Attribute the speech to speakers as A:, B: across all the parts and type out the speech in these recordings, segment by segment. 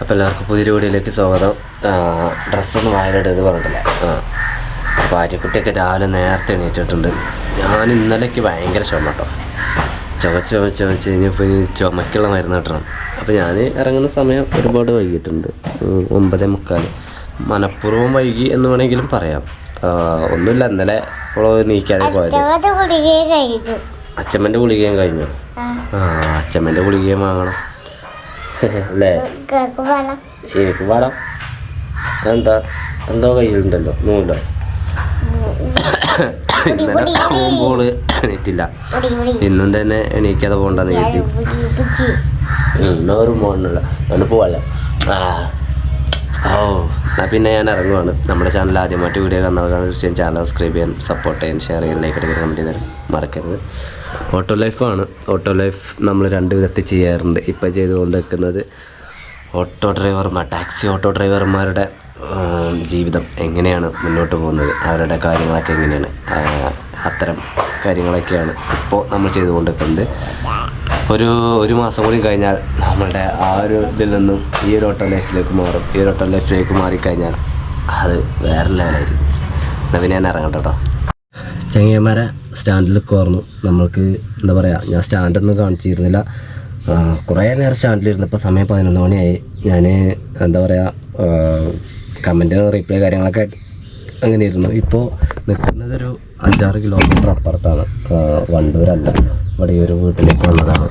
A: അപ്പോൾ എല്ലാവർക്കും പുതിയൊരു വീഡിയോയിലേക്ക് സ്വാഗതം. ഡ്രസ്സൊന്നും വായനെടുത്ത് പറഞ്ഞിട്ടില്ല. ആ അപ്പോൾ ആര്യക്കുട്ടിയൊക്കെ രാവിലെ നേരത്തെ എണീറ്റിട്ടുണ്ട്. ഞാൻ ഇന്നലേക്ക് ഭയങ്കര ചുമ കേട്ടോ. ചുമച്ച് ചുമച്ച് ചുമച്ച് കഴിഞ്ഞപ്പോൾ ഇനി ചുമക്കുള്ള മരുന്ന് കിട്ടണം. അപ്പോൾ ഞാൻ ഇറങ്ങുന്ന സമയം ഒരുപാട് വൈകിട്ടുണ്ട് ഒമ്പതേ മുക്കാൽ മനഃപൂർവം വൈകി എന്ന് വേണമെങ്കിലും പറയാം. ഒന്നുമില്ല ഇന്നലെ ഇപ്പോൾ നീക്കാതെ പോയത്.
B: കഴിഞ്ഞു
A: അച്ചമ്മന്റെ ഗുളികയും കഴിഞ്ഞു. ആ. അച്ഛമ്മന്റെ ഗുളികയും വാങ്ങണം. അല്ലേ?
B: കേക്ക് വേണം.
A: എന്താ എന്തോ കയ്യിലുണ്ടല്ലോ? നൂലോ? ഇന്നലെ പോകുമ്പോൾ എണീറ്റില്ല. ഇന്നും തന്നെ എണീക്കാതെ പോകണ്ടെന്ന് കരുതി. ഇന്നൊരു മോനുള്ള. ഒന്ന് പോവല്ല ആ. ഓ എന്നാൽ പിന്നെ ഞാൻ ഇറങ്ങുവാണ്. നമ്മുടെ ചാനൽ ആദ്യമായിട്ട് വീഡിയോ കാണുന്നവർക്ക് തീർച്ചയായും ചാനൽ സബ്സ്ക്രൈബ് ചെയ്യാൻ സപ്പോർട്ട് ചെയ്യാൻ ഷെയർ ചെയ്യാൻ ലൈക്ക് അടിക്കാൻ കമന്റ് ചെയ്താൽ മറക്കരുത്. ഓട്ടോ ലൈഫാണ് ഓട്ടോ ലൈഫ് നമ്മൾ രണ്ട് വിധത്തിൽ ചെയ്യാറുണ്ട്. ഇപ്പോൾ ചെയ്തുകൊണ്ടിരിക്കുന്നത് ഓട്ടോ ഡ്രൈവർമാർ ടാക്സി ഓട്ടോ ഡ്രൈവർമാരുടെ ജീവിതം എങ്ങനെയാണ് മുന്നോട്ട് പോകുന്നത്? അവരുടെ കാര്യങ്ങളൊക്കെ എങ്ങനെയാണ്? അത്തരം കാര്യങ്ങളൊക്കെയാണ് ഇപ്പോൾ നമ്മൾ ചെയ്തുകൊണ്ടിരിക്കുന്നത്. ഒരു ഒരു മാസം കൂടി കഴിഞ്ഞാൽ നമ്മളുടെ ആ ഒരു ഇതിൽ നിന്നും ഈ ഒരു ഓട്ടോ ലൈഫിലേക്ക് മാറും. ഈ ഒരു ഓട്ടോ ലൈഫിലേക്ക് മാറിക്കഴിഞ്ഞാൽ അത് വേറെ ലെവലായിരിക്കും എന്നാൽ പിന്നെ ഞാൻ ഇറങ്ങട്ടെ കേട്ടോ ചെങ്ങന്മാരെ സ്റ്റാൻഡിൽ കയറുന്നു നമ്മൾക്ക് എന്താ പറയുക ഞാൻ സ്റ്റാൻഡൊന്നും കാണിച്ചിരുന്നില്ല. കുറേ നേരം സ്റ്റാൻഡിലിരുന്നു ഇപ്പോൾ സമയം പതിനൊന്ന് മണിയായി. ഞാൻ എന്താ പറയുക കമന്റ് റീപ്ലൈ കാര്യങ്ങളൊക്കെ അങ്ങനെ ഇരുന്നു. ഇപ്പോൾ നിൽക്കുന്നതൊരു അഞ്ചാറ് കിലോമീറ്റർ അപ്പുറത്താണ്. വണ്ടൂരല്ല. ഇവിടെ ഈ ഒരു വീട്ടിലേക്ക് വന്നതാണ്.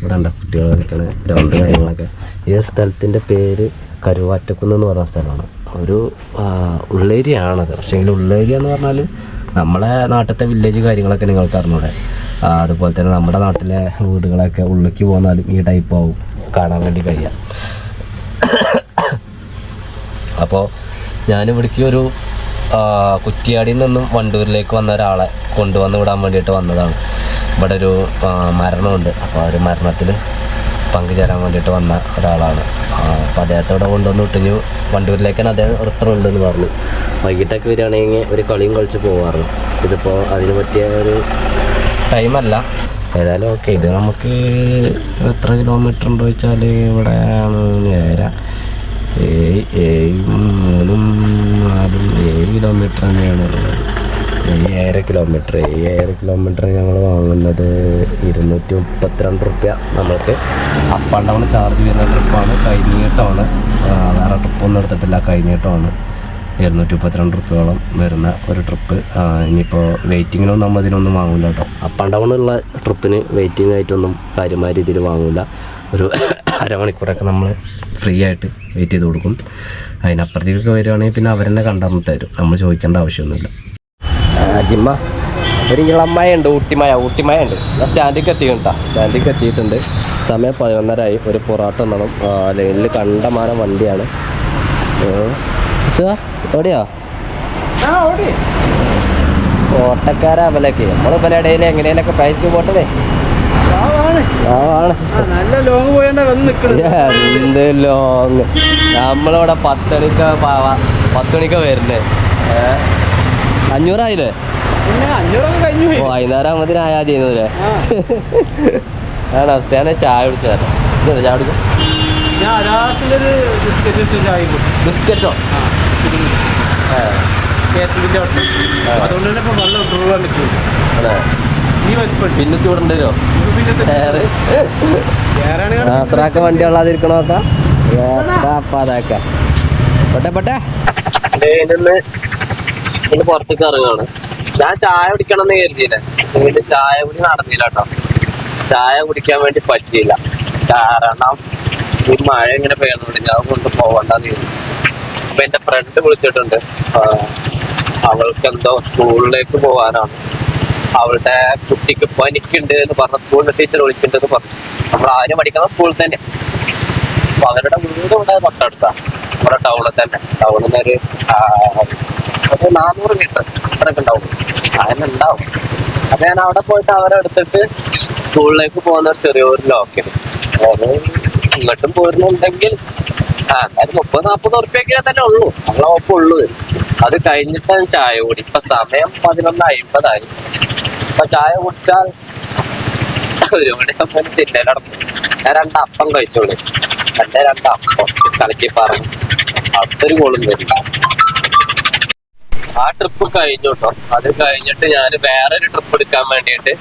A: ഇവിടെ ഉണ്ട് കുട്ടികൾ കളിക്കണ ഗ്രൗണ്ട് കാര്യങ്ങളൊക്കെ. ഈ ഒരു സ്ഥലത്തിന്റെ പേര് കരുവാറ്റക്കുന്ന് എന്ന് പറഞ്ഞ സ്ഥലമാണ്. ഒരു ഉള്ളേരിയാണത്. പക്ഷേ ഉള്ളേരിയ എന്ന് പറഞ്ഞാൽ നമ്മളെ നാട്ടിലത്തെ വില്ലേജ് കാര്യങ്ങളൊക്കെ നിങ്ങൾക്ക് അറിഞ്ഞൂടെ? അതുപോലെ തന്നെ നമ്മുടെ നാട്ടിലെ വീടുകളൊക്കെ ഉള്ളിലേക്ക് പോന്നാലും ഈ ടൈപ്പ് ആവും. കാണാൻ വേണ്ടി കഴിയാം. അപ്പോൾ ഞാനിവിടേക്ക് ഒരു കുറ്റിയാടിയിൽ നിന്നും വണ്ടൂരിലേക്ക് വന്ന ഒരാളെ കൊണ്ടുവന്ന് വിടാൻ വേണ്ടിയിട്ട് വന്നതാണ്. ഇവിടെ ഒരു മരണമുണ്ട്. അപ്പോൾ ആ ഒരു മരണത്തിൽ പങ്കുചേരാൻ വേണ്ടിയിട്ട് വന്ന ഒരാളാണ്. അപ്പോൾ അദ്ദേഹത്തോടെ കൊണ്ടുവന്ന് വിട്ടിഞ്ഞു വണ്ടൂരിലേക്കാണ് അദ്ദേഹം ഒരുത്തറുണ്ടെന്ന് പറഞ്ഞു. വൈകിട്ടൊക്കെ വരികയാണെങ്കിൽ ഒരു കളിയും കളിച്ച് പോകാറ് ഇതിപ്പോൾ അതിന് പറ്റിയ ഒരു ടൈമല്ല ഏതായാലും ഓക്കെ ഇത് നമുക്ക് എത്ര കിലോമീറ്റർ ഉണ്ടോ വെച്ചാൽ ഇവിടെ നേരെ. ഏഴ് ഏഴ് മൂന്നും നാലും ഏഴ് കിലോമീറ്റർ തന്നെയാണ് ഉള്ളത്. ഏഴര കിലോമീറ്റർ അയ്യായിരം കിലോമീറ്റർ ഞങ്ങൾ വാങ്ങുന്നത് ഇരുന്നൂറ്റി മുപ്പത്തിരണ്ട് റുപ്യ നമുക്ക് അപ്പ് ആൻഡ് ഡൗൺ ചാർജ് വരുന്ന ട്രിപ്പാണ് കഴിഞ്ഞിട്ടാണ് വേറെ ട്രിപ്പൊന്നും എടുത്തിട്ടില്ല. കഴിഞ്ഞിട്ടാണ് ഇരുന്നൂറ്റി മുപ്പത്തിരണ്ട് റുപ്യോളം വരുന്ന ഒരു ട്രിപ്പ് ഇനിയിപ്പോൾ വെയിറ്റിങ്ങിനൊന്നും നമ്മൾ ഇതിനൊന്നും വാങ്ങില്ല കേട്ടോ. അപ്പ് ആൻഡ് ഡൗൺ ഉള്ള ട്രിപ്പിന് വെയിറ്റിംഗ് ആയിട്ടൊന്നും കാര്യമായ രീതിയിൽ വാങ്ങില്ല ഒരു അരമണിക്കൂറൊക്കെ നമ്മൾ ഫ്രീ ആയിട്ട് വെയിറ്റ് ചെയ്ത് കൊടുക്കും. അതിനപ്പുറത്തേക്കൊക്കെ വരികയാണെങ്കിൽ പിന്നെ അവരെന്നെ കണ്ടറിഞ്ഞ് തരും. നമ്മൾ ചോദിക്കേണ്ട ആവശ്യമൊന്നുമില്ല. ജിമ്മ ഒരു ഇളമ്മയുണ്ട് ഊട്ടിമയ ഊട്ടിമയ ഉണ്ട് ഞാൻ സ്റ്റാൻഡിലേക്ക് എത്തിയിട്ടാ സ്റ്റാൻഡിലേക്ക് എത്തിയിട്ടുണ്ട്. സമയം പതിനൊന്നരായി. ഒരു പൊറാട്ട ഒന്നണം ലൈനിൽ കണ്ടമാനം വണ്ടിയാണ്. എവിടെയാ? ഓട്ടക്കാരാ അവലൊക്കെ. നമ്മൾ പല ഇടയിൽ എങ്ങനെയൊക്കെ പയച്ചു പോട്ടതേ
C: നല്ല ലോങ് പോയണ്ട വന്ന് നിക്കണത്.
A: എന്ത് ലോങ് നമ്മളിവിടെ പത്തണിക്ക പത്തണിക്ക വരുന്നേ. അഞ്ഞൂറായില്ലേ? ഓ വൈകുന്നേരം ആകുമ്പത്തിന് ആയാ ചെയ്യുന്നതല്ലേ ആണ് അവസ്ഥ. ഞാൻ ചായ കുടിച്ചാലോ ചായ കുടിക്കും
C: ബിസ്ക്കറ്റ് അതുകൊണ്ട് തന്നെ ഇപ്പൊ വെള്ളം നിൽക്കും
A: പിന്നെ ചൂടുണ്ടോ
C: പിന്നെ
A: ഏറ്
C: വേറെ?
A: അത്രയൊക്കെ വണ്ടി ഉള്ളാതിരിക്കണോ പെട്ടെ പെട്ടെ. ഇന്ന് പുറത്തേക്ക് ഇറങ്ങാണ്. ഞാൻ ചായ കുടിക്കണം എന്ന് കരുതിയില്ല. വീണ്ടും ചായ കുടി നടന്നില്ല കേട്ടോ. ചായ കുടിക്കാൻ വേണ്ടി പറ്റിയില്ല. കാരണം ഈ മഴ ഇങ്ങനെ പെയ്യുന്നുണ്ട് ഞാൻ കൊണ്ട് പോകണ്ടെന്ന് കരുതി. അപ്പൊ എന്റെ ഫ്രണ്ട് വിളിച്ചിട്ടുണ്ട്. അവൾക്ക് എന്തോ സ്കൂളിലേക്ക് പോകാനാണ്. അവളുടെ കുട്ടിക്ക് പനിക്കുണ്ട് എന്ന് പറഞ്ഞ സ്കൂളിലെ ടീച്ചർ വിളിക്കുന്നുണ്ട് എന്ന് പറഞ്ഞു. നമ്മൾ ആരും പഠിക്കുന്ന സ്കൂളിൽ തന്നെ. അപ്പൊ അവരുടെ വീട് ഇവിടെ തൊട്ടടുത്താ. നമ്മുടെ ടൗണിൽ തന്നെ. ടൗണിൽ നിന്ന് ഒരു ആ, ഒരു നാനൂറ് മീറ്റർ അത്രയൊക്കെ ഉണ്ടാവും. അങ്ങനെ ഉണ്ടാവും. അപ്പൊ ഞാൻ അവിടെ പോയിട്ട് അവരെ എടുത്തിട്ട് സ്കൂളിലേക്ക് പോകുന്ന ഒരു ചെറിയൊരു ലോക്കിന് അത് ഇങ്ങോട്ടും പോരുന്നുണ്ടെങ്കിൽ ആ എന്തായാലും മുപ്പത് നാൽപ്പത് ഉറുപ്പ്യൊക്കെ തന്നെ ഉള്ളൂ. നമ്മളെ ഒപ്പം ഉള്ളൂ. അത് കഴിഞ്ഞിട്ടാണ് ചായ കൂടി. ഇപ്പൊ സമയം പതിനൊന്ന് അമ്പതായി ഇപ്പൊ ചായ കുടിച്ചാൽ
D: ഒരു മണിയാകുമ്പോൾ തിന്നലടക്കും ഞാൻ രണ്ട് അപ്പം കഴിച്ചോളൂ. എന്റെ രണ്ട് അപ്പം കളിക്കി പറഞ്ഞു അടുത്തൊരു കോളും വരും ആ ട്രിപ്പ് കഴിഞ്ഞു കേട്ടോ അത് കഴിഞ്ഞിട്ട് ഞാൻ വേറൊരു ട്രിപ്പ് എടുക്കാൻ വേണ്ടിയിട്ട്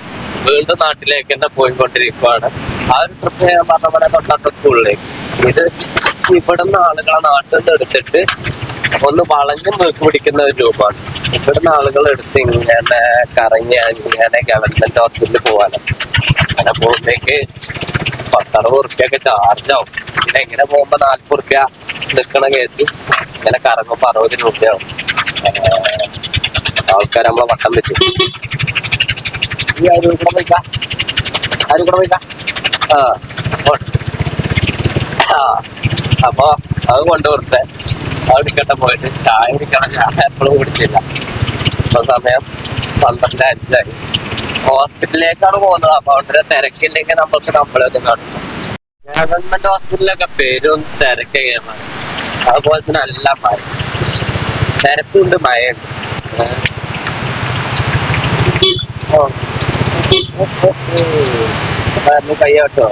D: വീണ്ടും നാട്ടിലേക്ക് തന്നെ പോയിക്കൊണ്ടിരിക്കുവാണ്. ആ ഒരു ട്രിപ്പ് ഞാൻ പറഞ്ഞ പോലെ തൊട്ടടുത്ത സ്കൂളിലേക്ക്. ഇത് ഇവിടുന്ന് ആളുകളെ നാട്ടിൽ നിന്ന് എടുത്തിട്ട് ഒന്ന് വളഞ്ഞ് വീക്ക് പിടിക്കുന്ന ഒരു രൂപമാണ്. ഇവിടുന്ന് ആളുകൾ എടുത്ത് ഇങ്ങനെ കറങ്ങി ഇങ്ങനെ ഗവൺമെന്റ് ഹോസ്പിറ്റലിൽ പോകാനാണ് അങ്ങനെ പോകുമ്പോഴേക്ക് പത്തറുപത് ഉറുപ്പ്യൊക്കെ ചാർജ് ആവും. പിന്നെ എങ്ങനെ പോകുമ്പോ നാല്പത് ഉറുപ്പ്യ നിൽക്കണ കേസ് ഇങ്ങനെ കറങ്ങുമ്പോ അറുപത് രൂപയാവും. ആൾക്കാർ നമ്മളെ വട്ടം വെച്ചു. ഈ ആരും കൂടെ പോയിക്ക ആരും കൂടെ പോയിക്ക ആ. ആ അപ്പൊ അത് കൊണ്ടുകൊടുത്തേ അത് എടുക്കട്ടെ പോയിട്ട്. ചായ കുടിക്കണം. ഞാൻ എപ്പോഴും കുടിച്ചില്ല. ഇപ്പൊ സമയം പന്ത്രണ്ട് അഞ്ചായി. ഹോസ്പിറ്റലിലേക്കാണ് പോകുന്നത്. അപ്പൊ അവിടെ തിരക്കില്ലെങ്കിൽ നമ്മൾക്ക് നമ്മളൊക്കെ നടത്തും. ഗവൺമെന്റ് ഹോസ്പിറ്റലിലൊക്കെ പേരും തിരക്കുകയാണ് അതുപോലെ തന്നെ എല്ലാം മഴ തിരക്കുണ്ട്. അതായിരുന്നു കയ്യോട്ടോ.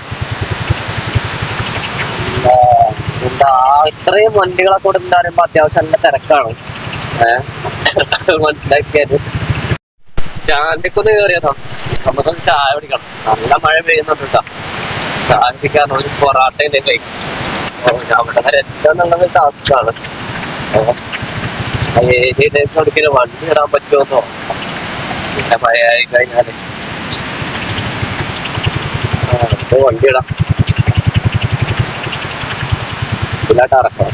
D: എന്താ ഇത്രയും വണ്ടികളൊക്കെ കൂടെ എന്താ പറയുമ്പോ അത്യാവശ്യം നല്ല തിരക്കാണ്. മനസ്സിലാക്കിയത്. സ്റ്റാൻഡിക്കൊന്ന് കയറിയതോ നമുക്കൊന്ന് ചായ പിടിക്കണം നല്ല മഴ പെയ്യുന്നുണ്ട് കേട്ടോ. ചായ കുടിക്കാൻ ഒരു പൊറാട്ടയും കഴിക്കും ഓ, അവിടെ വരെ എത്താന്നുള്ളത് ടാസ്ക്കാണ് ഒരിക്കലും വണ്ടി ഇടാൻ പറ്റുമെന്നോ? പിന്നെ മഴയായി കഴിഞ്ഞാൽ. ആ, ഇപ്പൊ വണ്ടി ഇടാം. പിന്നാട്ട് അറക്കാം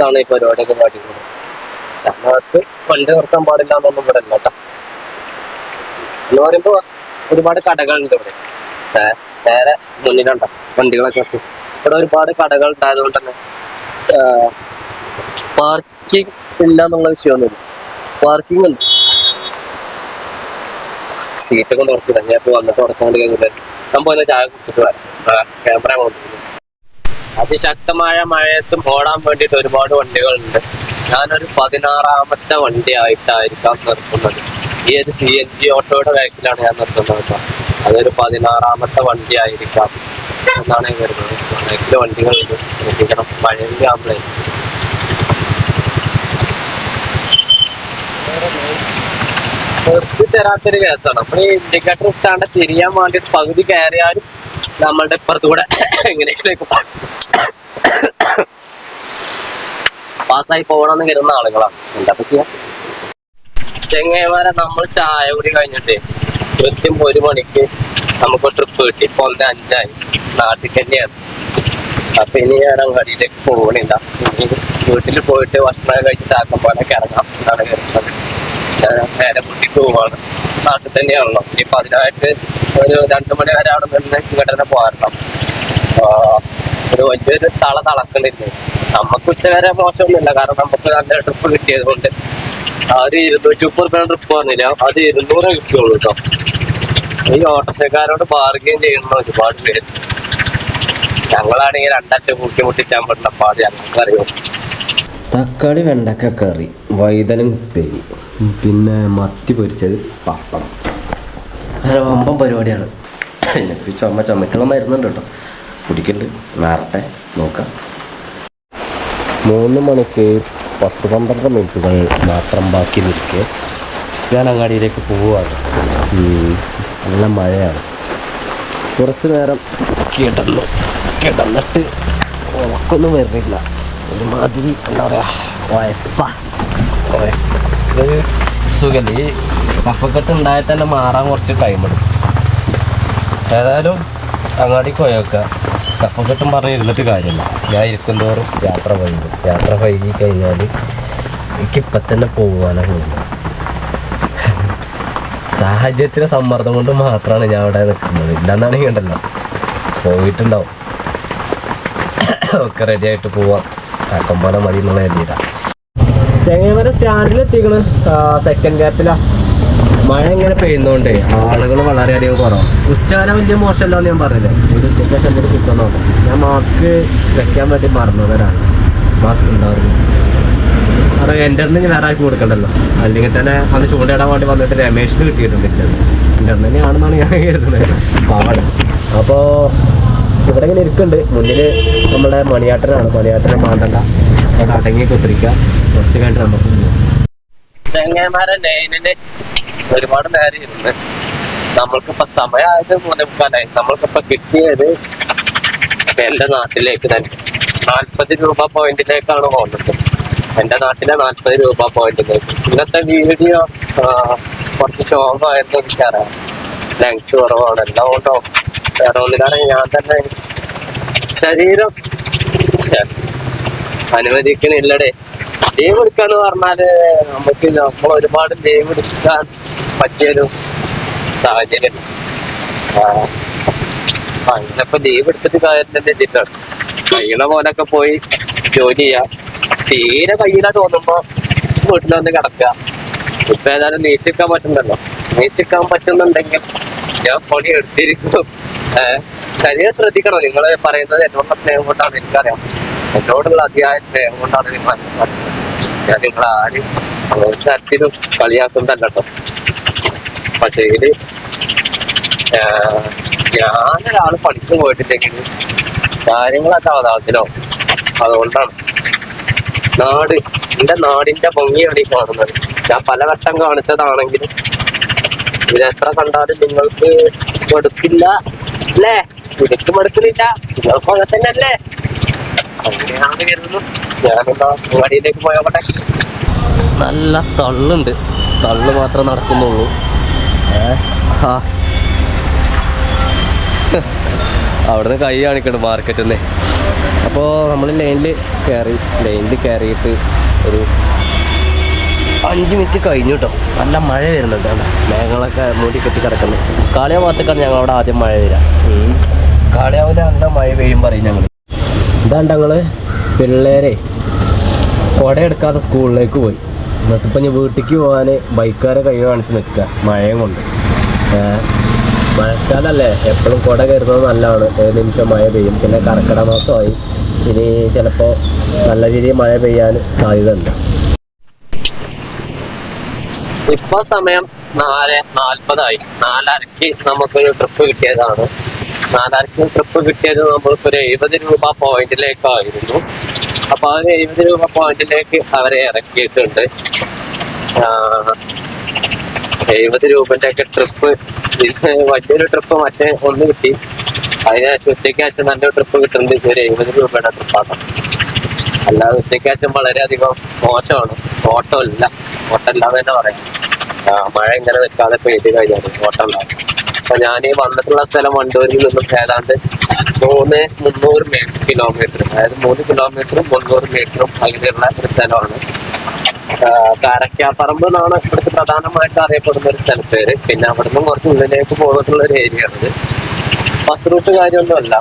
D: ാണ് ഈ പരിപാടിയൊക്കെ പാടിക്കുന്നത് സ്റ്റാമിനകത്ത് വണ്ടി നിർത്താൻ പാടില്ല എന്നൊന്നും ഇവിടെ എന്ന് പറയുമ്പോ ഒരുപാട് കടകളുണ്ട് ഇവിടെ. നേരെ മുന്നിലുണ്ടോ? വണ്ടികളൊക്കെ ഇവിടെ ഒരുപാട് കടകൾ ഉണ്ടായതുകൊണ്ട് തന്നെ പാർക്കിംഗ് ഇല്ല എന്നുള്ള വിഷയമൊന്നുമില്ല പാർക്കിംഗ് ഉണ്ട്. സീറ്റൊക്കെ നിർത്തി തന്നെയപ്പോ വന്നിട്ട് ഉറക്കാണ്ട് കഴിയില്ല ഞാൻ പോയി ചായ കുടിച്ചിട്ട് വരാം. ക്യാമറ അതിശക്തമായ മഴയത്തും ഓടാൻ വേണ്ടിയിട്ട് ഒരുപാട് വണ്ടികളുണ്ട്. ഞാനൊരു പതിനാറാമത്തെ വണ്ടി ആയിട്ടായിരിക്കാം നിർത്തുന്നത്. ഈ ഒരു സി എൻ ജി ഓട്ടോയുടെ ബാക്കിലാണ് ഞാൻ നിർത്തുന്നത് കേട്ടോ. അതൊരു പതിനാറാമത്തെ വണ്ടി ആയിരിക്കാം എന്നാണ് ഞാൻ കരുതുന്നത് ബാക്കിൽ വണ്ടികൾ ശ്രദ്ധിക്കണം. മഴയിൽ ആകുമ്പോഴേ നിർത്തി തരാത്തൊരു കേസാണ്. നമ്മൾ ഈ ഇൻഡിക്കേറ്റർ ഇട്ടാണ്ട് തിരിയാൻ വേണ്ടിയിട്ട് പകുതി കയറിയാലും നമ്മളുടെ ഇപ്പുറത്തൂടെ എങ്ങനെയൊക്കെ പാസ്സായി പോകണമെന്ന് കരുതുന്ന ആളുകളാണ്. എന്താ ചെയ്യാ? ചെങ്ങൈമാരെ നമ്മൾ ചായ കൂടി കഴിഞ്ഞിട്ട് കൃത്യം ഒരു മണിക്ക് നമുക്ക് ട്രിപ്പ് കിട്ടി. ഇപ്പൊ ഒന്ന് അഞ്ചായി. നാട്ടിൽ തന്നെയാണ്. അപ്പൊ ഇനി ഞാൻ അങ്ങാടിയിലേക്ക് പോകണില്ല. ഇനി വീട്ടിൽ പോയിട്ട് ഭക്ഷണം കഴിച്ചിട്ട് ആക്കമ്പാടൊക്കെ ഇറങ്ങാം. എന്നാണ് കരുതുന്നത് നേരെ വീട്ടിൽ പോവാണ്. നാട്ടിൽ തന്നെയാണല്ലോ. ഇപ്പൊ അതിനായിട്ട് ഒരു രണ്ടു മണി വരെ അവിടെ നിന്ന് ഇങ്ങോട്ട് തന്നെ പോരണം. ഒരു വലിയൊരു തള തളക്കലില്ലേ? നമുക്ക് ഉച്ച വരെ മോശമൊന്നുമില്ല. കാരണം നമുക്ക് നല്ല ട്രിപ്പ് കിട്ടിയത് കൊണ്ട് ഒരു ഇരുന്നൂറ്റി മുപ്പത് റുപ്യ ട്രിപ്പ് പറഞ്ഞില്ല അത് ഇരുന്നൂറേ കിട്ടുള്ളൂ കേട്ടോ ഈ ഓട്ടോസക്കാരോട് ബാർഗെയിൻ ചെയ്യുന്ന ഒരുപാട് പേര്. ഞങ്ങളാണെങ്കിൽ രണ്ടറ്റ മുട്ടിച്ചാൻ പറ്റുന്ന പാട് ഞങ്ങൾക്ക് അറിയാം തക്കാളി വെണ്ടക്ക കറി വൈതനം പെരി പിന്നെ മത്തി പൊരിച്ചത് പപ്പടം അങ്ങനെ വമ്പം പരിപാടിയാണ്. എനിക്ക് ചുമ ചുമക്കുള്ള മരുന്നുണ്ട് കേട്ടോ കുടിക്കുന്നുണ്ട് നേരത്തെ നോക്കാം. മൂന്ന് മണിക്ക് പത്ത് പന്ത്രണ്ട് മിനിറ്റുകൾ മാത്രം ബാക്കി നിൽക്കെ. ഞാൻ അങ്ങാടിയിലേക്ക് പോവുകയാണ്. നല്ല മഴയാണ്. കുറച്ച് നേരം കിടന്നു. കിടന്നിട്ട് ഉറക്കൊന്നും വരുന്നില്ല. ഒരുമാതിരി എന്താ പറയാ വയപ്പ ഒരു സുഖല്ലേ? ഈ കഫക്കെട്ട് ഉണ്ടായാൽ തന്നെ മാറാൻ കുറച്ച് ടൈം എടുക്കും. ഏതായാലും അങ്ങാടിക്ക് പോയേക്കുക കഫക്കെട്ടും പറഞ്ഞിരുന്നിട്ട് കാര്യമില്ല. ഞാൻ ഇരിക്കും തോറും യാത്ര വൈകും യാത്ര വൈകി കഴിഞ്ഞാൽ എനിക്കിപ്പം തന്നെ പോകാനാണ് പോകുന്നത് സാഹചര്യത്തിലെ സമ്മർദ്ദം കൊണ്ട് മാത്രമാണ് ഞാൻ അവിടെ നിൽക്കുന്നത്. ഇല്ലെന്നാണെങ്കിൽ ഉണ്ടല്ലോ പോയിട്ടുണ്ടാവും. ഒക്കെ റെഡി ആയിട്ട് പോവാം. ആക്കം മതി എന്നുള്ള എഴുതിയിട്ടാണ് ചെങ്ങമര സ്റ്റാൻഡിൽ എത്തിക്കണ് സെക്കൻഡ് ഗ്യാപ്പിലാ മഴ ഇങ്ങനെ പെയ്യുന്നോണ്ട് ആളുകൾ വളരെയധികം കുറവാണ് ഉച്ചാല വലിയ മോശമല്ലാന്ന് ഞാൻ പറഞ്ഞില്ലേ? ഒരു ഉച്ചയ്ക്ക് എന്തെങ്കിലും ഞാൻ മാസ്ക് വെക്കാൻ വേണ്ടി മറന്നവരാണ്. മാസ്ക് ഉണ്ടാവുന്നത് അത് എന്റെ അടുത്ത് വേറെ ആർക്കും കൊടുക്കണ്ടല്ലോ. അല്ലെങ്കിൽ തന്നെ അന്ന് ചൂണ്ടയിടാൻ വേണ്ടി വന്നിട്ട് രമേശിന് കിട്ടിയിട്ടുണ്ട് എന്റെ അടുത്ത് തന്നെയാണെന്നാണ് ഞാൻ കരുതുന്നത്. പാവാണ് അപ്പോൾ ഇവിടെ ഇങ്ങനെ ഇരിക്കുന്നുണ്ട്. മുന്നിൽ നമ്മുടെ മണിയാട്ടനാണ്. മണിയാട്ടനെ മാന്തണ്ട. അടങ്ങി കുത്തിരിക്കുക. കുറച്ച് കഴിഞ്ഞിട്ട് നമുക്ക് ചെങ്ങന്മാരെ ഒരുപാട് ഇരുന്ന് നമ്മൾക്കിപ്പോ സമയമായത് മുതൽക്കാനായി നമ്മൾക്കിപ്പോ കിട്ടിയത് എന്റെ നാട്ടിലേക്ക് തന്നെ. നാൽപ്പത് രൂപ പോയിന്റിലേക്കാണ് പോകുന്നത്. എന്റെ നാട്ടിലെ നാൽപ്പത് രൂപ പോയിന്റിലേക്ക്. ഇന്നത്തെ വീഡിയോ കുറച്ച് ആയത് എനിക്കറിയാം. ലെങ്ത് കുറവാണ്. എല്ലാം കൊണ്ടോ വേറെ ഒന്നിലാണെങ്കിൽ ഞാൻ തന്നെ ശരീരം അനുവദിക്കണില്ലടേ. ലീവ് എടുക്കാന്ന് പറഞ്ഞാൽ നമുക്ക് നമ്മൾ ഒരുപാട് ലീവ് എടുക്കാൻ പറ്റിയൊരു സാഹചര്യം. അങ്ങനെപ്പോ ലീവ് എടുത്തിട്ട് കാര്യത്തിന്റെ വെച്ചിട്ടാണ് കഴിയണ പോലൊക്കെ പോയി ജോലി ചെയ്യാം. തീരെ കയ്യില തോന്നുമ്പോ വീട്ടിൽ വന്ന് കിടക്കുക ഇപ്പൊ ഏതായാലും നീച്ചിക്കാൻ പറ്റുന്നല്ലോ നീച്ചിക്കാൻ പറ്റുന്നുണ്ടെങ്കിൽ ഞാൻ പണി എടുത്തിരിക്കും. ശരീരം ശ്രദ്ധിക്കണം. നിങ്ങൾ പറയുന്നത് എന്നോടുള്ള സ്നേഹം കൊണ്ടാണ് എനിക്കറിയാം. എന്നോടുള്ള അതിയായ സ്നേഹം കൊണ്ടാണ് നിങ്ങൾ ഞാൻ നിങ്ങൾ ആരും ഒരു തരത്തിലും കളിയാക്കുന്നതല്ല കേട്ടോ പക്ഷേ ഇത് ഞാനൊരാൾ പണിക്ക് പോയിട്ടില്ലെങ്കിൽ കാര്യങ്ങളൊക്കെ അവതാളത്തിലോ അതുകൊണ്ടാണ്. നാട് എന്റെ നാടിന്റെ ഭംഗിയാണ് ഈ കാണുന്നത്. ഞാൻ പല വട്ടം കാണിച്ചതാണെങ്കിലും ഇത് എത്ര കണ്ടാലും നിങ്ങൾക്ക് മടുക്കില്ല അല്ലേ? എനിക്ക് മടുക്കുന്നില്ല നിങ്ങൾക്കും അങ്ങനെ തന്നെ അല്ലേ അങ്ങനെയാണ് കരുതുന്നു. ഞാനെന്താ പോയോട്ടെ നല്ല തള്ളുണ്ട്. തള്ളു മാത്രം നടക്കുന്നുള്ളൂ. ആ. അവിടുന്ന് കൈ കാണിക്കണ്ട് മാർക്കറ്റിൽ നിന്ന് അപ്പോൾ നമ്മൾ ലൈനിൽ കയറി ലൈനിൽ കയറിയിട്ട് ഒരു അഞ്ച് മിനിറ്റ് കഴിഞ്ഞു കേട്ടോ നല്ല മഴ വരുന്നുണ്ട് അവിടെ. മേഘങ്ങളൊക്കെ മൂടി കെട്ടി കിടക്കുന്നു. കാളിയാവ് ഭാഗത്തേക്കാണ് ഞങ്ങൾ അവിടെ ആദ്യം മഴ വരിക. കാളിയാവിൽ നല്ല മഴ പെയ്യും പറയും ഞങ്ങൾ ഇതാണ്ട് ഞങ്ങൾ പിള്ളേരെ കുട എടുക്കാത്ത സ്കൂളിലേക്ക് പോയി. എന്നിട്ട് ഇപ്പം ഞാൻ വീട്ടിലേക്ക് പോകാൻ ബൈക്കാരെ കൈ കാണിച്ച് നിൽക്കുക. മഴയും കൊണ്ട്. മഴക്കാലല്ലേ? എപ്പോഴും കുട കരുതുന്നത് നല്ലതാണ്. ഏത് നിമിഷം മഴ പെയ്യും. പിന്നെ കർക്കിടക മാസമായി. ഇനി ചിലപ്പോൾ നല്ല രീതിയിൽ മഴ പെയ്യാൻ സാധ്യത ഉണ്ട് ഇപ്പൊ സമയം നാല് നാൽപ്പതായി. നാലരക്ക് നമുക്കൊരു ട്രിപ്പ് കിട്ടിയതാണ്. നാലരക്ക് ട്രിപ്പ് കിട്ടിയത് നമ്മൾക്കൊരു എഴുപത് രൂപ പോയിന്റിലേക്കായിരുന്നു അപ്പൊ ആ ഒരു എഴുപത് രൂപ പോയിന്റിലേക്ക് അവരെ ഇറക്കിയിട്ടുണ്ട്. എഴുപത് രൂപന്റെ ഒക്കെ ട്രിപ്പ് വലിയൊരു ട്രിപ്പ് മറ്റേ ഒന്ന് കിട്ടി. അതിനുശേഷം ഉച്ചയ്ക്ക് ശേഷം നല്ല ട്രിപ്പ് കിട്ടുന്നത് ഇത് ഒരു എഴുപത് രൂപയുടെ ട്രിപ്പാണ് അല്ലാതെ ഉച്ചയ്ക്ക് ശേഷം വളരെയധികം മോശമാണ്. ഓട്ടം ഇല്ല ഓട്ടം ഇല്ലാതെ തന്നെ പറയാം. മഴ ഇങ്ങനെ നിൽക്കാതെ പെയ്ത് കഴിഞ്ഞാൽ ഓട്ടം ഇല്ലാതെ അപ്പൊ ഞാൻ ഈ വന്നിട്ടുള്ള സ്ഥലം വണ്ടൂരിൽ നിന്നും ഏതാണ്ട് മൂന്ന് മുന്നൂറ് മീറ്റർ കിലോമീറ്റർ അതായത് മൂന്ന് കിലോമീറ്ററും മുന്നൂറ് മീറ്ററും അങ്ങനെയുള്ള ഒരു സ്ഥലമാണ്. കാരക്കാപ്പറമ്പ് എന്നാണ് ഇവിടുത്തെ പ്രധാനമായിട്ട് അറിയപ്പെടുന്ന ഒരു സ്ഥലപ്പേര് പിന്നെ അവിടുന്ന് കുറച്ച് ഉള്ളിലേക്ക് പോയിട്ടുള്ള ഒരു ഏരിയ ആണ് ബസ് റൂട്ട് കാര്യമൊന്നുമല്ല.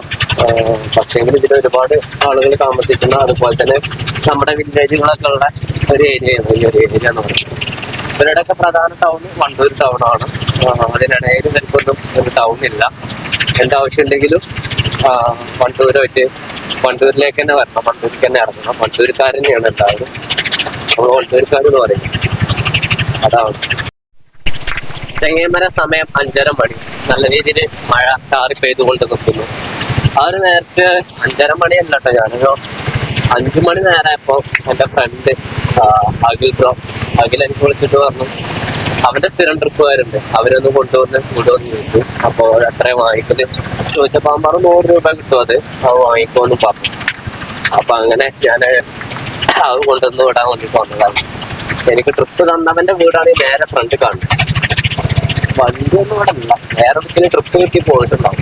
D: പക്ഷേങ്കിൽ ഇതിൽ ഒരുപാട് ആളുകൾ താമസിക്കുന്ന അതുപോലെ തന്നെ നമ്മുടെ വില്ലേജുകളൊക്കെ ഉള്ള ഒരു ഏരിയയാണ് ഈ ഒരു ഏരിയ എന്ന് പറയുന്നത്. ഇവരുടെയൊക്കെ പ്രധാന ടൗൺ വണ്ടൂർ ടൗൺ ആണ്. അതിനിടയിൽ നിൽക്കൊന്നും ഒരു ടൗൺ ഇല്ല. ആ, വണ്ടൂര് പറ്റി. വണ്ടൂരിലേക്ക് തന്നെ വരണം. വണ്ടൂരിലേക്ക് തന്നെ ഇറങ്ങണം. വണ്ടൂർക്കാർ തന്നെയാണ് എല്ലാവരും. നമ്മൾ വണ്ടൂർക്കാർ എന്ന് പറയും. അതാണ്. ചെങ്ങേമര സമയം അഞ്ചര മണി. നല്ല രീതിയിൽ മഴ ചാറി പെയ്തുകൊണ്ട് നിൽക്കുന്നു ആ ഒരു നേരത്തെ അഞ്ചര മണിയല്ല കേട്ടോ ഞാനൊരു അഞ്ചു മണി നേരമായപ്പോ എന്റെ ഫ്രണ്ട് അഖിൽ ബ്രോ അഖിൽ എനിക്ക് വിളിച്ചിട്ട് പറഞ്ഞു അവന്റെ സ്ഥിരം ട്രിപ്പുകാരുണ്ട് അവരൊന്ന് കൊണ്ടുവന്ന് കൊണ്ടുവന്ന് ചോദിച്ചു അപ്പോൾ അത്രയും വാങ്ങിക്കുന്നത് ചോദിച്ചപ്പോ അവൻ പറഞ്ഞു നൂറ് രൂപ കിട്ടും അത്. അത് വാങ്ങിക്കോന്ന് പറഞ്ഞു. അപ്പൊ അങ്ങനെ ഞാൻ അത് കൊണ്ടുവന്ന് വിടാൻ വേണ്ടി വന്നതാണ്. എനിക്ക് ട്രിപ്പ് തന്നവന്റെ വീടാണ് നേരെ ഫ്രണ്ട് കാണുന്നത്. വണ്ടിയൊന്നും ഇവിടെ ഇല്ല. വേറെ ഒരിക്കലും ട്രിപ്പ് കിട്ടി പോയിട്ടുണ്ടാവും.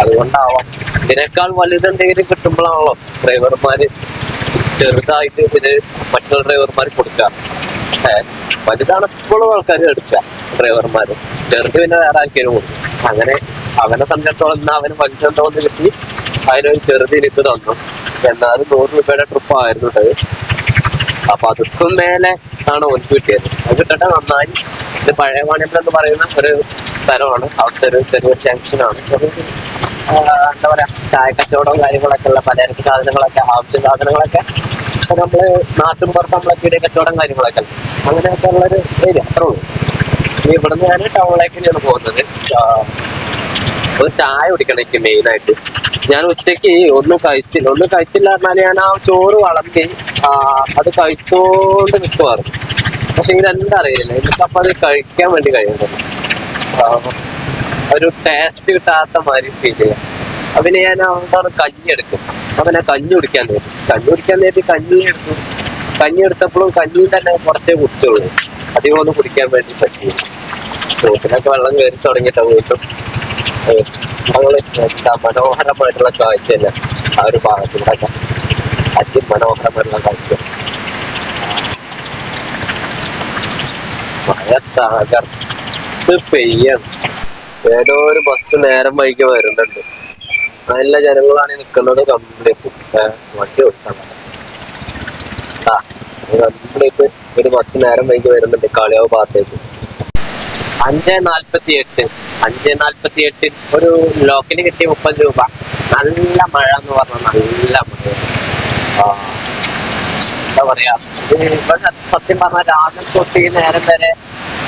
D: അതുകൊണ്ടാവാം. ഇതിനേക്കാൾ വലുത് എന്തെങ്കിലും കിട്ടുമ്പോഴാണല്ലോ ഡ്രൈവർമാര് ചെറുതായിട്ട് ഇതിന് മറ്റുള്ള ഡ്രൈവർമാർ കൊടുക്കുക ഏഹ് വലുതാണ് ഇപ്പോഴും ആൾക്കാർ എടുക്കുക. ഡ്രൈവർമാർ ചെറുത് പിന്നെ വേറെ ആൾക്കാരും കൊടുക്കും അങ്ങനെ അവനെ സംബന്ധിച്ചിടത്തോളം ഇന്ന് അവന് വലുതെന്തോ ഒന്ന് കിട്ടി. അതിനൊരു ചെറുത് എനിക്ക് തന്നു. എന്നാലും നൂറ് രൂപയുടെ ട്രിപ്പ് ആയിരുന്നു അത്. അപ്പൊ അതുക്കും മേലെ ആണ് ഓനിക്ക് കിട്ടിയത്. അത് കിട്ടട്ടെ നന്നായി. ഇത് പഴയ വാണിപ്പിലെന്ന് പറയുന്ന ഒരു സ്ഥലമാണ്. അവിടുത്തെ ഒരു ചെറിയൊരു ജംഗ്ഷനാണ് എന്താ പറയാ ചായ കച്ചവടവും കാര്യങ്ങളൊക്കെ ഉള്ള പലചരക്ക് സാധനങ്ങളൊക്കെ ആവശ്യ സാധനങ്ങളൊക്കെ. നമ്മൾ നാട്ടും പുറത്ത് നമ്മളൊക്കെ ഇടയിൽ കച്ചവടം കാര്യങ്ങളൊക്കെ അങ്ങനെയൊക്കെ ഉള്ളൊരു ഏരിയ അത്രേ ഉള്ളൂ. ഇവിടുന്ന് ഞാൻ ടൗണിലേക്കാണ് പോകുന്നത്. ഒരു ചായ കുടിക്കണം എനിക്ക് മെയിൻ ആയിട്ട്. ഞാൻ ഉച്ചയ്ക്ക് ഒന്നും കഴിച്ചില്ല. ഒന്നും കഴിച്ചില്ല പറഞ്ഞാൽ ഞാൻ ആ ചോറ് വളർത്തി അത് കഴിച്ചോണ്ട് നിൽക്കുമായിരുന്നു പക്ഷെ ഇതെന്താ അറിയില്ല. എനിക്കപ്പൊ അത് കഴിക്കാൻ വേണ്ടി കഴിയുന്നുണ്ട് ഒരു ടേസ്റ്റ് കിട്ടാത്ത മാതിരി ഫീൽ ചെയ്യാം. അവന് ഞാൻ അവിടെ കഞ്ഞി എടുക്കും. അവൻ ഞാൻ കഞ്ഞി കുടിക്കാൻ നേരി കഞ്ഞി കുടിക്കാൻ നേരി കഞ്ഞി എടുത്തു. കഞ്ഞി എടുത്തപ്പോഴും കഞ്ഞി തന്നെ കുറച്ചേ കുടിച്ചുള്ളൂ. അധികം ഒന്നും കുടിക്കാൻ വേണ്ടി പറ്റി റോട്ടിലൊക്കെ വെള്ളം കയറി തുടങ്ങിയിട്ട് വീട്ടും ഞങ്ങൾ മനോഹരമായിട്ടുള്ള തന്നെ ആ ഒരു ഭാഗത്തിലൊക്കെ അതിമനോഹരമായിട്ടുള്ള കാഴ്ച. മഴ തകർത്ത് പെയ്യാണ്. ഏതോ ഒരു ബസ് നേരം വൈകി വരുന്നുണ്ട്. നല്ല ജനങ്ങളാണ് നിൽക്കുന്നത്. കംപ്ലീറ്റ്. കംപ്ലീറ്റ് ഒരു ബസ് നേരം വൈകി വരുന്നുണ്ട് കളിയാവ് ഭാഗത്തേക്ക്. അഞ്ച് നാല്പത്തി എട്ട് അഞ്ച് നാല്പത്തി എട്ടിൽ ഒരു ലോക്കിന് കിട്ടിയ മുപ്പത് രൂപ. നല്ല മഴ എന്ന് പറഞ്ഞാൽ നല്ല മഴ ആ, എന്താ പറയാ? ഇവിടെ സത്യം പറഞ്ഞാൽ രാവിലെ തൊട്ട് നേരം വരെ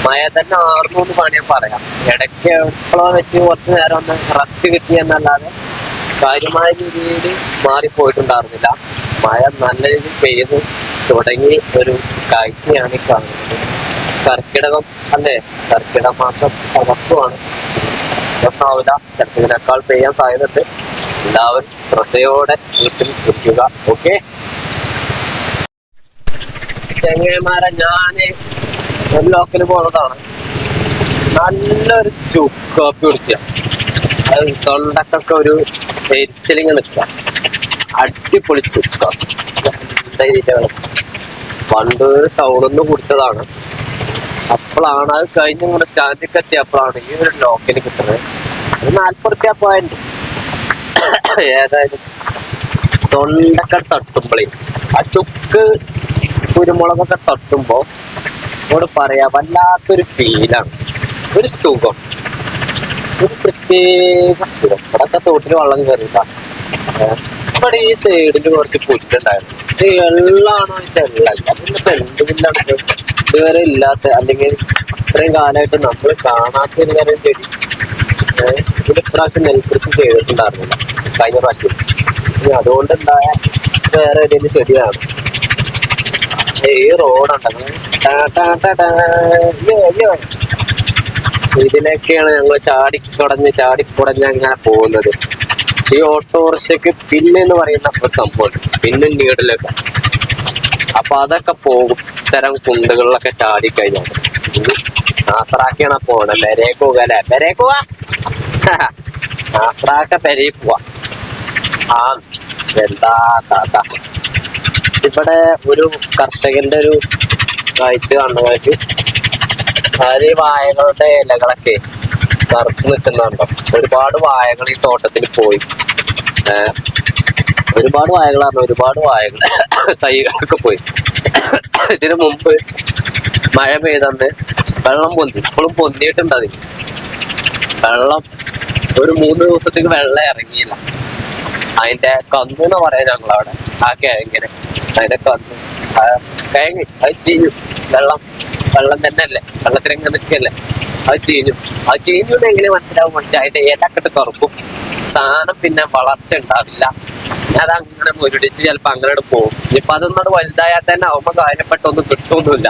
D: മഴ തന്നെ ആർന്നു എന്ന് വേണേ പറയാം. ഇടയ്ക്ക് എപ്പോഴോ വെച്ച് കുറച്ച് നേരം ഒന്ന് റെസ്റ്റ് കിട്ടിയെന്നല്ലാതെ കാര്യമായ രീതിയിൽ മാറിപ്പോയിട്ടുണ്ടായിരുന്നില്ല. മഴ നല്ല രീതിയിൽ പെയ്തു തുടങ്ങി ഒരു കാഴ്ചയാണ് ഈ കാണുന്നത്. കർക്കിടകം അല്ലേ? കർക്കിടക മാസം തകർത്തുമാണ് ഒന്നാവില്ല ചിലപ്പോൾ പെയ്യാൻ സാധ്യതയുണ്ട്. എല്ലാവരും ശ്രദ്ധയോടെ വീട്ടിൽ കുറിക്കുക ഓക്കെ? ചെങ്ങന്മാരെ ഞാൻ ഒരു ലോക്കൽ പോണതാണ്. നല്ലൊരു ചുക്ക് കോപ്പി കുടിച്ച അത് തൊണ്ടക്കൊക്കെ ഒരു എരിച്ചിലിങ്ങ് നിൽക്കുക. അടിപൊളി ചുക്ക കാപ്പി എന്താ പണ്ട് ടൗണിൽ നിന്ന് കുടിച്ചതാണ്. അപ്പോഴാണ് അത് കഴിഞ്ഞ് ഇങ്ങനെ സ്റ്റാൻഡിൽ എത്തിയപ്പോഴാണ് ഈ ഒരു ലോക്കൽ കിട്ടുന്നത്. നാല്പത് റുപ്യ പോയിന്റ് ഏതായാലും തൊണ്ടക്കെ തട്ടുമ്പോഴേ ആ ചുക്ക് കുരുമുളകൊക്കെ തട്ടുമ്പോ നമ്മോട് പറയാ വല്ലാത്തൊരു ഫീലാണ് ഒരു സുഖം. ഒരു പ്രത്യേക സുഖം. ഇവിടൊക്കെ തോട്ടിൽ വെള്ളം കയറിയിട്ടാ ഇവിടെ ഈ സൈഡിൽ കുറച്ച് പുല്ലുണ്ടായിരുന്നു. വെള്ളമാണോ വെച്ചാൽ ഇതുവരെ ഇല്ലാത്ത അല്ലെങ്കിൽ ഇത്രയും കാലമായിട്ട് നമ്മൾ കാണാത്ത ഒരു കാര്യം ചെടി ഇവിടെ ഇപ്രാവശ്യം നെൽകൃഷി ചെയ്തിട്ടുണ്ടായിരുന്നില്ല കഴിഞ്ഞ പ്രാവശ്യം. അതുകൊണ്ടുണ്ടായ വേറെ ഏതെങ്കിലും ചെടിയാണ് ഈ റോഡുണ്ടല്ലോ. ചാടി ഞങ്ങൾ ചാടിക്കുടഞ്ഞ് ചാടിക്കുടഞ്ഞ് അങ്ങനെ പോകുന്നത്. ഈ ഓട്ടോറിക്ഷയ്ക്ക് പിന്നെന്ന് പറയുന്ന ഒരു സംഭവമുണ്ട് പിന്നും നീടിലൊക്കെ. അപ്പൊ അതൊക്കെ പോകും. ഇത്തരം കുണ്ടുകളിലൊക്കെ ചാടി കഴിഞ്ഞാൽ നാസറാക്കിയാണ് പോണത്. പെരേക്കുക അല്ലെ? പെരേക്കുക നാസറാക്ക പെരയിൽ പോവാ. ആ എന്താ താത്ത ഇവിടെ ഒരു കർഷകന്റെ ഒരു ഇത് കണ്ടതായിട്ട് അതായത് ഈ വാഴകളുടെ ഇലകളൊക്കെ കറുത്ത് നിൽക്കുന്നുണ്ടോ ഒരുപാട് വാഴകൾ ഈ തോട്ടത്തിൽ പോയി. ഒരുപാട് വാഴകളാണ് ഒരുപാട് വാഴകൾ തൈകളൊക്കെ പോയി. ഇതിനു മുമ്പ് മഴ പെയ്തന്ന് വെള്ളം പൊന്തി ഇപ്പോഴും പൊന്തിയിട്ടുണ്ട് അതിൽ വെള്ളം ഒരു മൂന്ന് ദിവസത്തേക്ക് വെള്ളം ഇറങ്ങിയില്ല. അതിന്റെ കന്ന് എന്ന് പറയാം ഞങ്ങളവിടെ ആ കിഴങ്ങിന്. അതിന്റെ വന്ന് കിഴങ്ങ് അത് ചീഞ്ഞു. വെള്ളം വെള്ളം തന്നെ അല്ലേ വെള്ളത്തിനങ്ങ് നിൽക്കല്ലേ അത് ചീഞ്ഞു. അത് ചീഞ്ഞു എന്ന് എങ്ങനെ മനസ്സിലാവും അതിന്റെ തുറക്കും. സാധനം പിന്നെ വളർച്ച ഉണ്ടാവില്ല. അത് അങ്ങനെ മുരടിച്ച് ചിലപ്പോ അങ്ങനെ പോകും. ഇപ്പൊ അതൊന്നും വലുതായാൽ തന്നെ ആവുമ്പോ കാര്യപ്പെട്ടൊന്നും കിട്ടുമൊന്നുമില്ല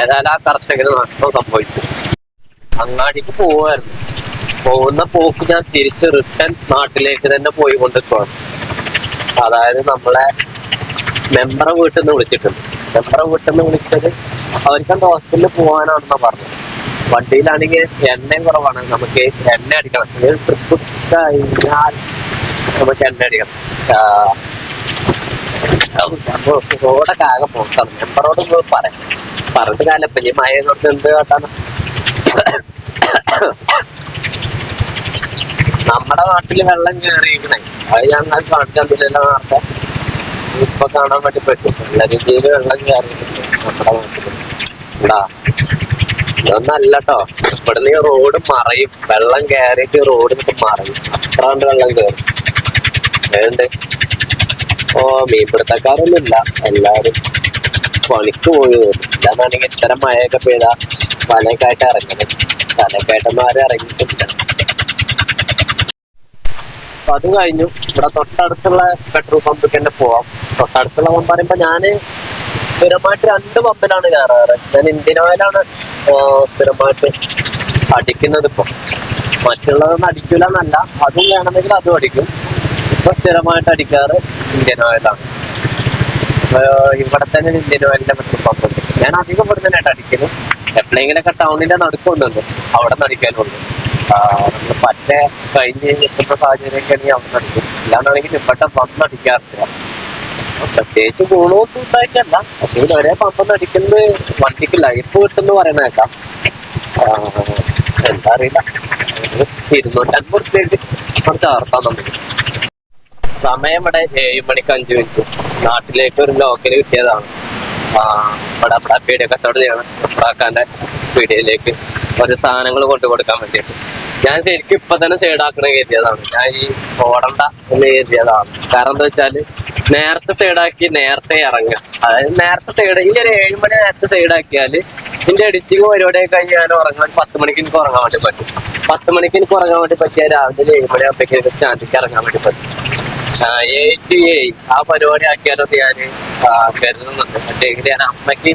D: ഏതായാലും ആ കർഷകന് നഷ്ടം സംഭവിച്ചു. അങ്ങാടിക്ക് പോവായിരുന്നു പോകുന്ന പോക്ക് ഞാൻ തിരിച്ച് റിട്ടേൺ നാട്ടിലേക്ക് തന്നെ പോയി കൊണ്ടിരിക്കുകയാണ് അതായത് നമ്മളെ മെമ്പറെ വീട്ടിൽ നിന്ന് വിളിച്ചിട്ടുണ്ട്. മെമ്പറെ വീട്ടിൽ നിന്ന് വിളിച്ചത് അവർക്കെന്താ ഹോസ്പിറ്റലിൽ പോകാനാണെന്നാ പറഞ്ഞു വണ്ടിയിലാണെങ്കിൽ എണ്ണയും കുറവാണ്. നമുക്ക് എണ്ണ അടിക്കണം. ട്രിപ്പ് കഴിഞ്ഞാൽ നമുക്ക് എണ്ണ അടിക്കണം. റോഡൊക്കെ ആകെ പോകണം മെമ്പറോട് പറയാം. പറഞ്ഞു കാലം ഇപ്പൊ ഈ മഴ കൊണ്ട് എന്ത് കാട്ടാണ്? നമ്മുടെ നാട്ടിൽ വെള്ളം കയറിയിരിക്കണേ അത് ഞാൻ കാണിച്ചാൽ നേരത്തെ. ഇപ്പൊ കാണാൻ വേണ്ടി പറ്റും. രീതിയിൽ വെള്ളം ഇതൊന്നല്ല കേട്ടോ ഇവിടുന്ന് ഈ റോഡ് മറയും. വെള്ളം കയറിയിട്ട് റോഡ് മറയും. അത്ര കണ്ട് വെള്ളം കയറും. ഏതുണ്ട് ഓ മീൻപിടുത്തക്കാരൊന്നും ഇല്ല. എല്ലാരും പണിക്ക് പോയി. വരും ഇല്ലാന്നാണെങ്കിൽ ഇത്തരം മഴയൊക്കെ പെയ്താ വലയൊക്കെയായിട്ട് ഇറങ്ങണം വലയൊക്കെയായിട്ടൊന്നും ഇറങ്ങിയിട്ടില്ല. അപ്പൊ അത് കഴിഞ്ഞു. ഇവിടെ തൊട്ടടുത്തുള്ള പെട്രോൾ പമ്പിൽ തന്നെ പോവാം. തൊട്ടടുത്തുള്ള പമ്പ് പറയുമ്പോ ഞാൻ സ്ഥിരമായിട്ട് രണ്ട് പമ്പിലാണ് കയറാറ് ഞാൻ ഇന്ത്യൻ ഓയിലാണ് സ്ഥിരമായിട്ട് അടിക്കുന്നത് ഇപ്പൊ. മറ്റുള്ളതൊന്നും അടിക്കൂല എന്നല്ല അതും വേണമെങ്കിൽ അതും അടിക്കും. ഇപ്പൊ സ്ഥിരമായിട്ട് അടിക്കാറ് ഇന്ത്യൻ ഓയിലാണ് ഇവിടെ തന്നെ ഇന്ത്യൻ ഓയിലിന്റെ പെട്രോൾ പമ്പ് ഉണ്ട്. ഞാൻ അധികം ഇവിടെ തന്നെയായിട്ട് അടിക്കുന്നു എപ്പോഴെങ്കിലൊക്കെ ടൗണിന്റെ നടുക്കുണ്ടല്ലോ അവിടെ നിന്ന് അടിക്കാനുണ്ട് പറ്റേ കഴിഞ്ഞ് എത്തുന്ന സാഹചര്യമൊക്കെ ആണെങ്കിൽ അവിടെ അടിക്കും ഇല്ലാന്നാണെങ്കിൽ ഇവിടെ അടിക്കാറില്ല. പ്രത്യേകിച്ച് ഗുണമൊന്നും ഉണ്ടായിട്ടല്ല. പക്ഷെ ഇവിടെ ഒരേ പമ്പെന്ന് അടിക്കുന്നത് വണ്ടിക്ക് ലൈഫ് കിട്ടുന്ന പറയണ കേൾക്കാം. ആ, എന്താ അറിയില്ല. ഇരുന്നൂറ്റമ്പത് റുപ്യക്ക് അവിടെ ചേർത്താൻ നമുക്ക്. സമയം ഇവിടെ ഏഴ് മണിക്ക് അഞ്ച് മിനിറ്റ്. നാട്ടിലേക്ക് ഒരു ലോക്കൽ കിട്ടിയതാണ്. ആ ഇവിടെ ഇവിടെ പീഡിയ കച്ചവടം ചെയ്യണം ഉപ്പാക്കാന്റെ പീഡിയയിലേക്ക് ഒരു സാധനങ്ങൾ കൊണ്ടു കൊടുക്കാൻ വേണ്ടിയിട്ട്. ഞാൻ ശരിക്കും ഇപ്പൊ തന്നെ സൈഡാക്കണ കരുതിയതാണ്. ഞാൻ ഈ ഓടണ്ട എന്ന് കരുതിയതാണ്. കാരണം എന്താ വെച്ചാൽ നേരത്തെ സൈഡാക്കി നേരത്തെ ഇറങ്ങുക. അതായത് നേരത്തെ സൈഡ് ഈ ഒരു ഏഴ് മണി നേരത്തെ സൈഡാക്കിയാൽ ഇതിന്റെ എഡിറ്റിംഗ് പരിപാടിയൊക്കെ ഞാൻ ഉറങ്ങാൻ പത്ത് മണിക്ക് എനിക്ക് ഉറങ്ങാൻ വേണ്ടി പറ്റും. പത്ത് മണിക്ക് എനിക്ക് ഉറങ്ങാൻ വേണ്ടി പറ്റിയാൽ രാവിലെ ഏഴ് മണി ആകുമ്പോഴേക്കും സ്റ്റാൻഡിലേക്ക് ഇറങ്ങാൻ വേണ്ടി പറ്റും. ആ പരിപാടി ആക്കിയാലോ ഞാൻ കരുതുന്നുണ്ട്. മറ്റേ ഞാൻ അമ്മയ്ക്ക്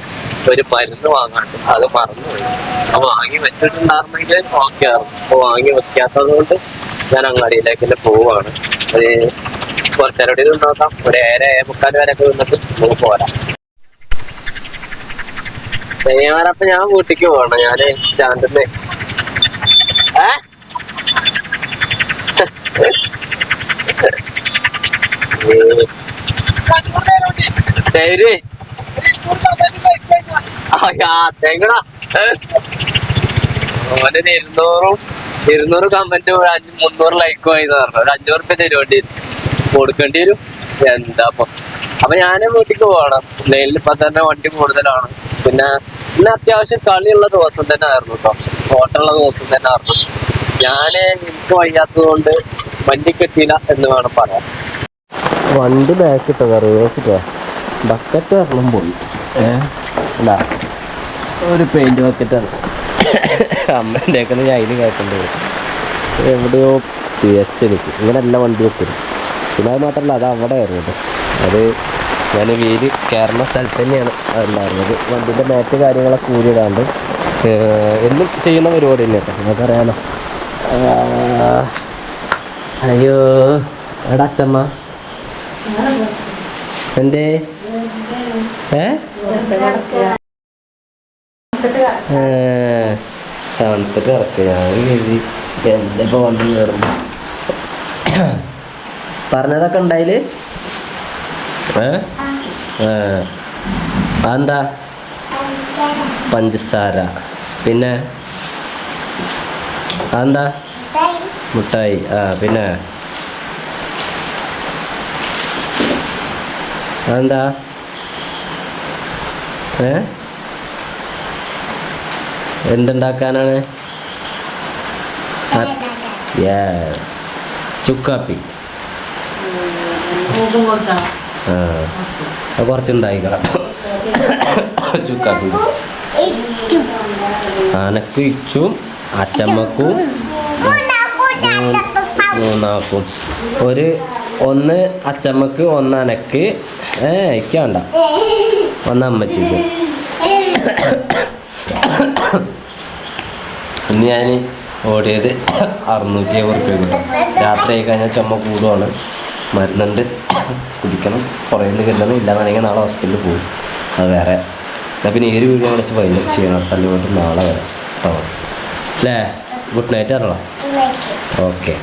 D: ഒരു മരുന്ന് വാങ്ങാണ്ട് അത് മറന്നുപോയി അപ്പൊ വാങ്ങി വെച്ചിട്ടുണ്ടായിരുന്നെങ്കിൽ ഓക്കെയായിരുന്നു അപ്പൊ വാങ്ങി വെക്കാത്തത് കൊണ്ട് ഞാൻ അങ്ങാടിയിലേക്ക് തന്നെ പോവാണ് അത് കുറച്ചരടി കൂടി ഒരു ഏര ഏ മുക്കാൽ വരെയൊക്കെ നിന്നിട്ട് നമുക്ക് പോരാം. ശനിയാറപ്പൊ ഞാൻ വീട്ടിക്ക് പോകണം ഞാൻ സ്റ്റാൻഡിൽ നിന്ന് ഏ ശരി. ഓനൊരു ഇരുന്നൂറും ഇരുന്നൂറ് കമന്റ് മുന്നൂറ് ലൈക്കും ആയി പറഞ്ഞു. ഒരു അഞ്ഞൂറ് റുപ്യ തരുവേണ്ടി വരും കൊടുക്കേണ്ടി വരും. എന്താ അപ്പൊ? ഞാൻ വീട്ടിക്ക് പോകണം. ലൈനിൽ ഇപ്പൊ തന്നെ വണ്ടി കൂടുതലാണ്. പിന്നെ ഇന്ന് അത്യാവശ്യം കളിയുള്ള ദിവസം തന്നെ ആയിരുന്നു കേട്ടോ ഓട്ടമുള്ള ദിവസം തന്നെ ആയിരുന്നു. ഞാൻ എനിക്ക് വയ്യാത്തത് കൊണ്ട് വണ്ടി കിട്ടിയില്ല എന്ന് വേണം പറയാം വണ്ടി ബാക്കിട്ടോ റിവേഴ്സിട്ടോ ബക്കറ്റ് വരണം പോയി. ഏഹ് അല്ല ഒരു പെയിന്റ് ബക്കറ്റാണ് അമ്മ ഒക്കെ ഞാൻ അതിന് കേൾക്കേണ്ടി വരും എവിടെയോ പിയച്ചെടുക്കും ഇങ്ങനെ എല്ലാം വണ്ടി വെക്കും പിന്നെ അത് മാത്രമല്ല അത് അവിടെ ആയിരുന്നു അത് ഞാൻ വീട് കയറുന്ന സ്ഥലത്ത് തന്നെയാണ് ഉണ്ടായിരുന്നത്. വണ്ടിന്റെ മാറ്റ് കാര്യങ്ങളൊക്കെ കൂടിയിടാണ്ട് എന്നും ചെയ്യുന്ന പരിപാടി തന്നെ കേട്ടോ. നമുക്കറിയാലോ. അയ്യോ എടാ അച്ഛമ്മ. എന്തേ? ഏ, തണുത്തിട്ട് കിടക്കുക ഞാൻ കരുതി എന്തിപ്പോ വണ്ടി കയറുമ്പോ പറഞ്ഞതൊക്കെ ഉണ്ടായിൽ. അതെന്താ? പഞ്ചസാര. പിന്നെ? അതെന്താ? മുട്ടായി. ആ പിന്നെ? അതെന്താ? എന്തുണ്ടാക്കാനാണ്. ചുക്കാപ്പി. ആ അത് കുറച്ചുണ്ടായിക്കണം ചുക്കാപ്പി. ആനക്കും ഇച്ചും അച്ചമ്മക്കും. മൂന്നാക്കും. ഒരു ഒന്ന് അച്ചമ്മക്ക് ഒന്ന് അനക്ക്. ഏ ഇക്കാണ്ട ഒന്ന് അമ്മച്ചിക്ക് ഇന്ന് ഞാൻ ഓടിയത് അറുന്നൂറ്റി അമ്പത് റുപ്യ കിട്ടും രാത്രി ആയി കഴിഞ്ഞാൽ ചുമ കൂടുവാണ്. മരുന്നുണ്ട്. കുടിക്കണം. കുറേന്ന് കരുതണം ഇല്ലാന്നാണെങ്കിൽ നാളെ ഹോസ്പിറ്റലിൽ പോകും. അത് വേറെ. എന്നാൽ പിന്നെ ഈ ഒരു വീഡിയോ വിളിച്ച് വൈകുന്നേരം ചെയ്യണം. പോയിട്ട് നാളെ വരാം. കേട്ടോ അല്ലേ? ഗുഡ് നൈറ്റ് അറിയാം ഓക്കെ.